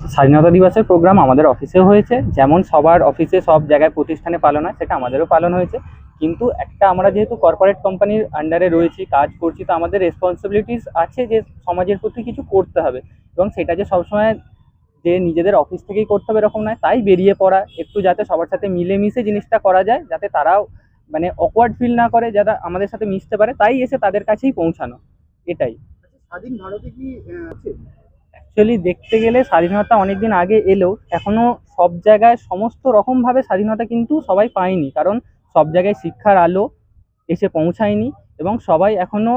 স্বাধীনতা দিবসের প্রোগ্রাম আমাদের অফিসেও হয়েছে। যেমন সবার অফিসে সব জায়গায় প্রতিষ্ঠানে পালন হয়, সেটা আমাদেরও পালন হয়েছে। কিন্তু একটা আমরা যেহেতু কর্পোরেট কোম্পানির আন্ডারে রয়েছি, কাজ করছি, তো আমাদের রেসপন্সিবিলিটিস আছে যে সমাজের প্রতি কিছু করতে হবে। এবং সেটা যে সবসময় যে নিজেদের অফিস থেকেই করতে হবে এরকম নয়, তাই বেরিয়ে পড়া, একটু যাতে সবার সাথে মিলেমিশে জিনিসটা করা যায়, যাতে তারাও মানে অকওয়ার্ড ফিল না করে, যারা আমাদের সাথে মিশতে পারে, তাই এসে তাদের কাছেই পৌঁছানো। এটাই। স্বাধীন ভারতে কি আছে? অ্যাকচুয়ালি দেখতে গেলে স্বাধীনতা অনেকদিন আগে এলেও এখনও সব জায়গায় সমস্ত রকমভাবে স্বাধীনতা কিন্তু সবাই পায়নি কারণ সব জায়গায় শিক্ষার আলো এসে পৌঁছায়নি এবং সবাই এখনও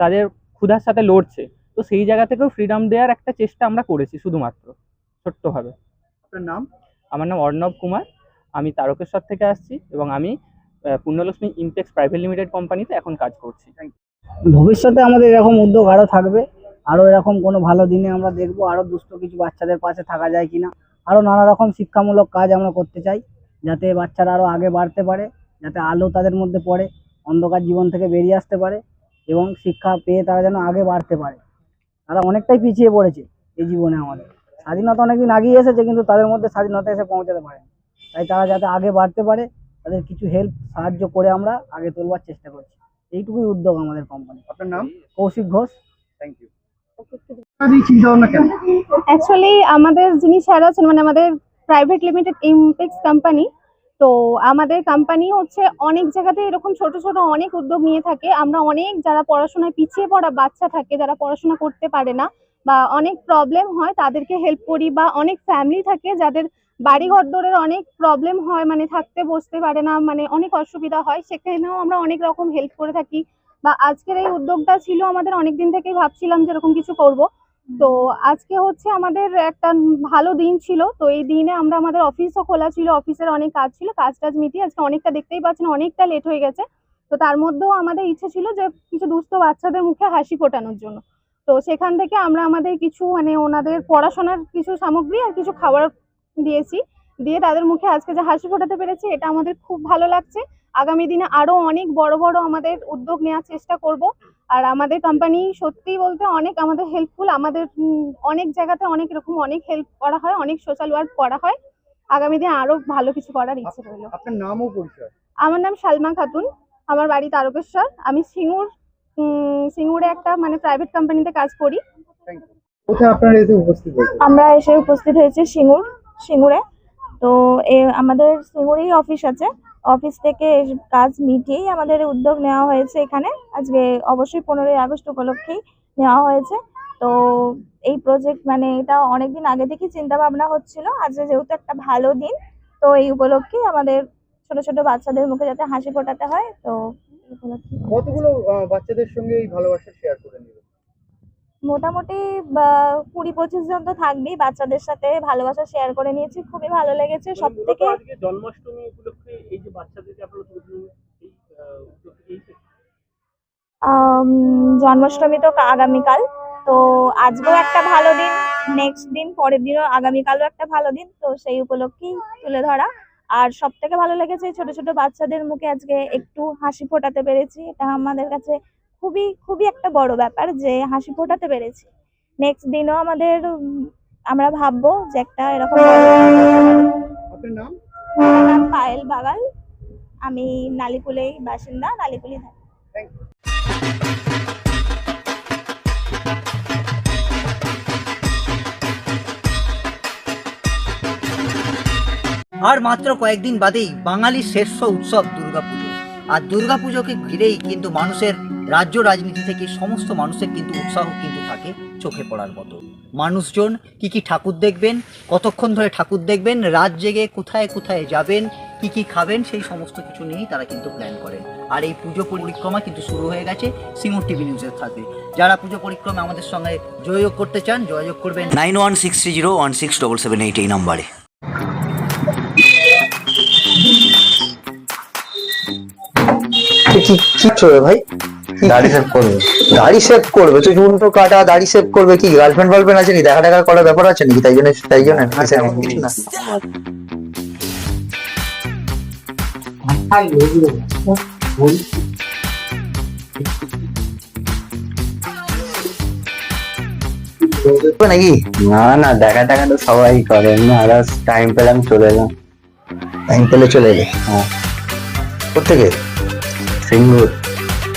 তাদের ক্ষুধার সাথে লড়ছে। তো সেই জায়গা থেকেও ফ্রিডম দেওয়ার একটা চেষ্টা আমরা করেছি শুধুমাত্র ছোট্টভাবে। আপনার নাম? আমার নাম অর্ণব কুমার আমি তারকেশ্বর থেকে আসছি এবং আমি পূর্ণলক্ষ্মী ইমটেক্স প্রাইভেট লিমিটেড কোম্পানিতে এখন কাজ করছি। ভবিষ্যতে আমাদের এরকম উদ্যোগ আরও থাকবে? আরও এরকম কোনো ভালো দিনে আমরা দেখব আরও দুস্থ কিছু বাচ্চাদের পাশে থাকা যায় কিনা আরও নানা রকম শিক্ষামূলক কাজ আমরা করতে চাই যাতে বাচ্চারা আরও আগে বাড়তে পারে যাতে আলো তাদের মধ্যে পড়ে অন্ধকার জীবন থেকে বেরিয়ে আসতে পারে এবং শিক্ষা পেয়ে তারা যেন আগে বাড়তে পারে। তারা অনেকটাই পিছিয়ে পড়েছে এই জীবনে আমাদের। স্বাধীনতা অনেকদিন আগেই এসেছে কিন্তু তাদের মধ্যে স্বাধীনতা এসে পৌঁছাতে পারে তাই তারা যাতে আগে বাড়তে পারে তাদের কিছু হেল্প সাহায্য করে আমরা আগে তোলবার চেষ্টা করছি। এইটুকুই উদ্যোগ আমাদের কোম্পানি আপনার নাম? কৌশিক ঘোষ। থ্যাংক ইউ এই চিন্তা ভাবনা কেন অ্যাকচুয়ালি আমাদের যিনি স্যার আছেন মানে আমাদের প্রাইভেট লিমিটেড ইমপেক্স কোম্পানি তো আমাদের কোম্পানি হচ্ছে অনেক জায়গাতে এরকম ছোট ছোট অনেক উদ্যোগ নিয়ে থাকে। আমরা অনেক যারা পড়াশোনায় পিছিয়ে পড়া বাচ্চা থাকে, যারা পড়াশোনা করতে পারে না বা অনেক প্রবলেম হয়, তাদেরকে হেল্প করি বা অনেক ফ্যামিলি থাকে যাদের বাড়ি ঘরদোরের অনেক প্রবলেম হয় মানে থাকতে বসতে পারে না মানে অনেক অসুবিধা হয়, সেখানেও আমরা অনেক রকম হেল্প করে থাকি। বা আজকের এই উদ্যোগটা ছিল আমাদের অনেক দিন থেকেই ভাবছিলাম যে এরকম কিছু করব। তো আজকে হচ্ছে আমাদের একটা ভালো দিন ছিল। তো এই দিনে আমরা আমাদের অফিসও খোলা ছিল অফিসের অনেক কাজ ছিল কাজ টাজ মিটিয়ে আজকে অনেকটা দেখতেই পাচ্ছেন অনেকটা লেট হয়ে গেছে। তো তার মধ্যেও আমাদের ইচ্ছে ছিল যে কিছু দুস্থ বাচ্চাদের মুখে হাসি ফোটানোর জন্য। তো সেখান থেকে আমরা আমাদের কিছু মানে ওনাদের পড়াশোনার কিছু সামগ্রী আর কিছু খাবার দিয়েছি। দিয়ে তাদের মুখে আজকে যে হাসি ফোটাতে পেরেছি এটা আমাদের খুব ভালো লাগছে। আগামী দিনে আরও অনেক বড় বড় আমাদের উদ্যোগ নেওয়ার চেষ্টা করব। আর আমাদের কোম্পানি সত্যি বলতে অনেক আমাদের হেল্পফুল আমাদের অনেক জায়গাতে অনেক রকম অনেক হেল্প করা হয় অনেক সোশ্যাল ওয়ার্ক করা হয়। আগামী দিনে আরও ভালো কিছু করার ইচ্ছে রইল। আপনার নাম ও পরিচয়? আমার নাম সালমা খাতুন আমার বাড়ি তারকেশ্বর। আমি সিঙ্গুর সিঙ্গুরে একটা মানে প্রাইভেট কোম্পানিতে কাজ করি। আমরা এসে উপস্থিত হয়েছি সিঙ্গুর সিঙ্গুরে। তো এ, আমাদের সিঙ্গুরেই অফিস আছে। অফিস থেকে কাজ মিটিয়েই আমাদের উদ্যোগ নেওয়া হয়েছে এখানে। আজকে অবশ্যই পনেরোই আগস্ট উপলক্ষেই নেওয়া হয়েছে। তো এই প্রজেক্ট মানে এটা অনেকদিন আগে থেকেই চিন্তা ভাবনা হচ্ছিল। আজকে যেহেতু একটা ভালো দিন, তো এই উপলক্ষে আমাদের ছোট ছোট বাচ্চাদের মুখে যাতে হাসি ফোটাতে হয়, তো কতগুলো বাচ্চাদের সঙ্গে এই ভালোবাসা শেয়ার করে নেবেন মোটামুটি কুড়ি পঁচিশ জন তো থাকবেই। বাচ্চাদের সাথে ভালোবাসা শেয়ার করে নিয়েছি খুবই ভালো লেগেছে। সব থেকে জন্মাষ্টমী উপলক্ষে এই যে জন্মাষ্টমী তো আগামীকাল। তো আজকেও একটা ভালো দিন নেক্সট দিন পরের দিনও আগামীকালও একটা ভালো দিন। তো সেই উপলক্ষেই তুলে ধরা। আর সব থেকে ভালো লেগেছে ছোট ছোট বাচ্চাদের মুখে আজকে একটু হাসি ফোটাতে পেরেছি। এটা আমাদের কাছে খুবই খুবই একটা বড় ব্যাপার যে হাসি ফোটাতে পেরেছি। নেক্সট দিনও আমাদের আমরা ভাববো যে একটা এরকম আপনার আমার নাম পায়েল বাগাল। আমি নালিকুলেই বাসিন্দা নালিকুলি থাকি। আর মাত্র কয়েকদিন বাদেই বাঙালির শ্রেষ্ঠ উৎসব দুর্গাপুজো। আর দুর্গাপুজোকে ঘিরেই কিন্তু মানুষের রাজ্য রাজনীতি থেকে সমস্ত মানুষের কিন্তু উৎসাহ কিন্তু থাকে চোখে পড়ার মতো। মানুষজন কি কি ঠাকুর দেখবেন কতক্ষণ ধরে ঠাকুর দেখবেন রাত জেগে কোথায় কোথায় যাবেন কি কি খাবেন সেই সমস্ত কিছু নিয়েই তারা কিন্তু প্ল্যান করেন। আর এই পুজো পরিক্রমা কিন্তু শুরু হয়ে গেছে সিঙ্গুর টিভি নিউজের সাথে যারা পুজো পরিক্রমা আমাদের সঙ্গে যোগাযোগ করতে চান যোগাযোগ করবেন nine one six three zero one six double seven eight এই নাম্বারে। কি কি ভাই? দাড়ি সেভ করবে। দাড়ি সেভ করবে তুই উল্টো কাটা দাড়ি সেভ করবে কি? গার্লফ্রেন্ড ফার্লফ্রেন্ড আছে নাকি? দেখা দেখা করার ব্যাপার আছে নাকি? তাই জন্য তাই জন্য না নাকি? না না দেখা টাকা তো সবাই করে। আদার্স টাইম পেলাম চলে এলাম। টাইম পেলে চলে এলে? হ্যাঁ। কোথেকে সিঙ্গুর।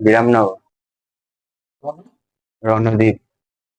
বিরামনগর। রণদ্বীপ